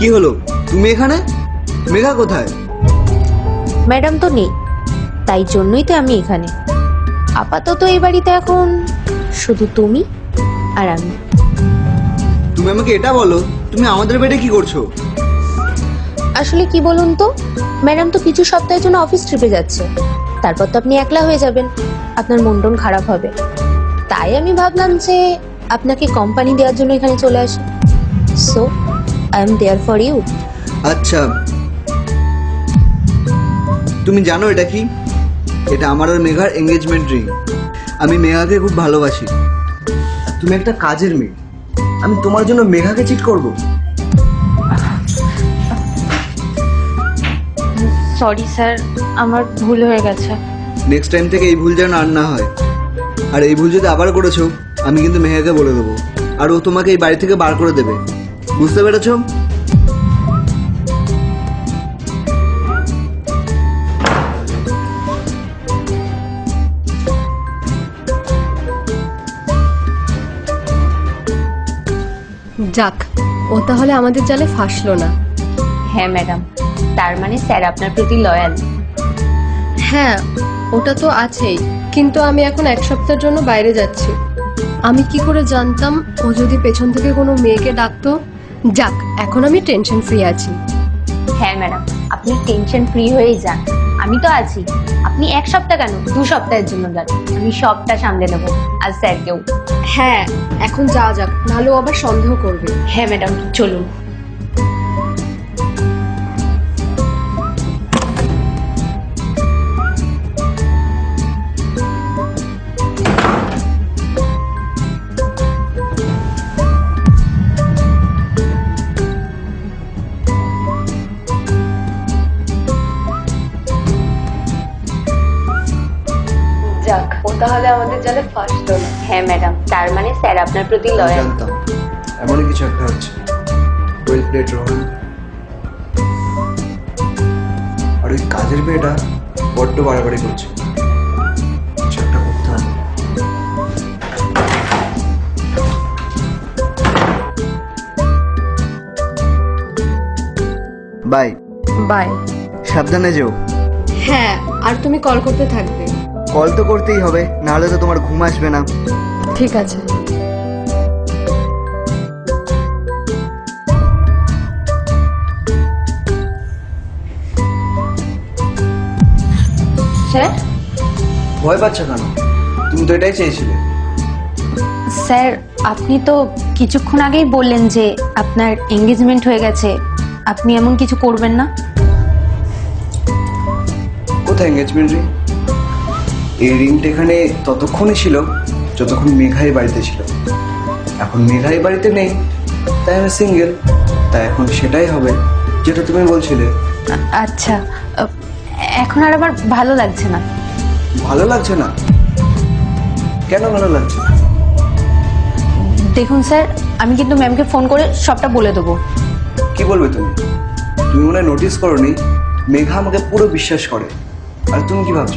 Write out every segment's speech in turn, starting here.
কি হলো? তুমি এখানে? মেঘা কোথায়? ম্যাডাম তো নেই তাই জন্যই তো আমি এখানে। আপাতত এই বাড়িতে এখন শুধু তুমি আর আমি। তুমি আমাকে এটা বলো তুমি আমাদের বেডে কি করছ? আসলে কি বলুন তো ম্যাডাম তো কিছু সপ্তাহের জন্য অফিস ট্রিপে যাচ্ছে। তারপর তো আপনি একলা হয়ে যাবেন আপনার মন টন খারাপ হবে। তাই আমি ভাবলাম যে আপনাকে কোম্পানি দেওয়ার জন্য এখানে চলে আসি। So I am there for you আচ্ছা। তুমি জানো এটা কি? এটা আমার আর মেঘার এঙ্গেজমেন্ট রিং আমি মেঘাকে খুব ভালোবাসি। তুমি একটা কাজের মেয়ে। আমি তোমার জন্য মেঘাকে চিট করব। সরি স্যার আমার ভুল হয়ে গেছে। নেক্সট টাইম থেকে এই ভুল যেন আর না হয়। আর এই ভুল যদি আবার করেছ আমি কিন্তু মেঘাকে বলে দেবো। আর ও তোমাকে এই বাড়ি থেকে বার করে দেবে। বুঝতে পেরেছ? যাক ও তাহলে আমাদের জালে ফাঁসলো না। হ্যাঁ ম্যাডাম। তার মানে স্যার আপনার প্রতি লয়াল। হ্যাঁ ওটা তো আছেই কিন্তু আমি এখন এক সপ্তাহের জন্য বাইরে যাচ্ছি। আমি কি করে জানতাম ও যদি পেছন থেকে কোনো মেয়েকে ডাকতো? যাক এখন আমি টেনশন ফ্রি আছি। হ্যাঁ ম্যাডাম আপনি টেনশন ফ্রি হয়েই যান। আমি তো আছি। আপনি এক সপ্তাহ কেন? দু সপ্তাহের জন্য যান। আমি সবটা সামলে নেব। আর স্যারকেও। হ্যাঁ এখন যাওয়া যাক। ভালো আবার সন্দেহ করবে। হ্যাঁ ম্যাডাম চলুন। যাক ও তাহলে আমাদের জালে ফাঁসলো না। হ্যাঁ ম্যাডাম তার মানে স্যার আপনার প্রতি লয়াল। জানতাম। এমনই কিছু একটা হচ্ছে। Well plate Rohan. আর ওই কাজের মেয়েটা বড্ড বাড়াবাড়ি করছে। কিছু একটা করতে হবে। বাই। বাই। সাবধানে যেও। হ্যাঁ আর তুমি কল করতে থাকবে। কল তো করতেই হবে নাহলে তো তোমার ঘুম আসবে না। ঠিক আছে। স্যার? ভয় পাচ্ছ কেন? তুমি তো এটাই চেয়েছিলে। স্যার আপনি তো কিছুক্ষণ আগেই বললেন যে আপনার এঙ্গেজমেন্ট হয়ে গেছে আপনি এমন কিছু করবেন না। কোথায় এঙ্গেজমেন্ট রিং? এই রিংটা এখানে ততক্ষণই ছিল যতক্ষণ মেঘাই বাড়িতে ছিল। এখন মেঘাই বাড়িতে নেই তাই আমি সিঙ্গেল তাই এখন সেটাই হবে যেটা তুমি বলছিলে। আচ্ছা এখন আর আমার ভালো লাগছে না। ভালো লাগছে না? কেন ভালো লাগছে? দেখুন স্যার আমি কিন্তু ম্যামকে ফোন করে সবটা বলে দেবো। কি বলবে তুমি? তুমি মনে নোটিস করনি মেঘা আমাকে পুরো বিশ্বাস করে। আর তুমি কি ভাবছ?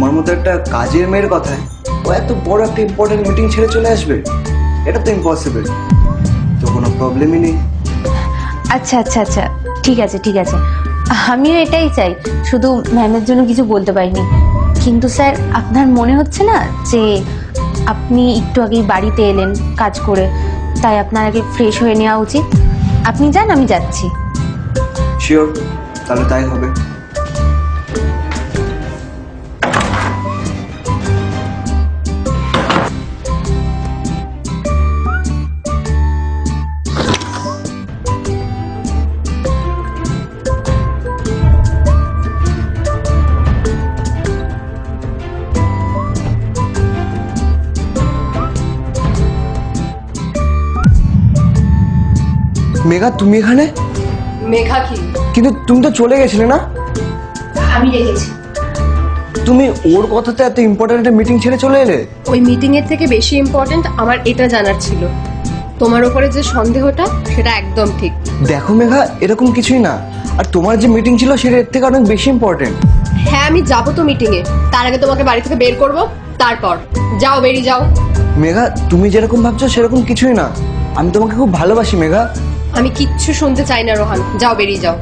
তোমার মতো একটা কাজের মেয়ের কথায় ও এত বড় একটা ইম্পর্টেন্ট মিটিং ছেড়ে চলে আসবে? এটা তো ইম্পসিবল তো কোনো প্রবলেমই নেই। আচ্ছা আচ্ছা আচ্ছা। ঠিক আছে ঠিক আছে। আমিও এটাই চাই। শুধু ম্যামের জন্য কিছু বলতে পারিনি। কিন্তু স্যার আপনার মনে হচ্ছে না যে আপনি একটু আগেই বাড়িতে এলেন কাজ করে? তাই আপনার আগে ফ্রেশ হয়ে নেওয়া উচিত? আপনি যান আমি যাচ্ছি। শিওর তাহলে তাই হবে। মেঘা তুমি এখানে? মেঘা কি? কিন্তু তুমি তো চলে গেছিলে না? আমি রেখেছি তুমি ওর কথাতে এত ইম্পর্টেন্ট একটা মিটিং ছেড়ে চলে এলে? ওই মিটিং এর থেকে বেশি ইম্পর্ট্যান্ট আমার এটা জানার ছিল। তোমার ওপরে যে সন্দেহটা সেটা একদম ঠিক। দেখো মেঘা এরকম কিছুই না। আর তোমার যে মিটিং ছিল সেটা এর থেকে অনেক বেশি ইম্পর্টেন্ট হ্যাঁ আমি যাব তো মিটিং এ। তার আগে তোমাকে বাড়ি থেকে বের করব তারপর। যাও বেরিয়ে যাও। মেঘা তুমি যেরকম ভাবছ সেরকম কিছুই না। আমি তোমাকে খুব ভালোবাসি মেঘা। আমি কিচ্ছু শুনতে চাই না রোহান। যাও বেরিয়ে যাও।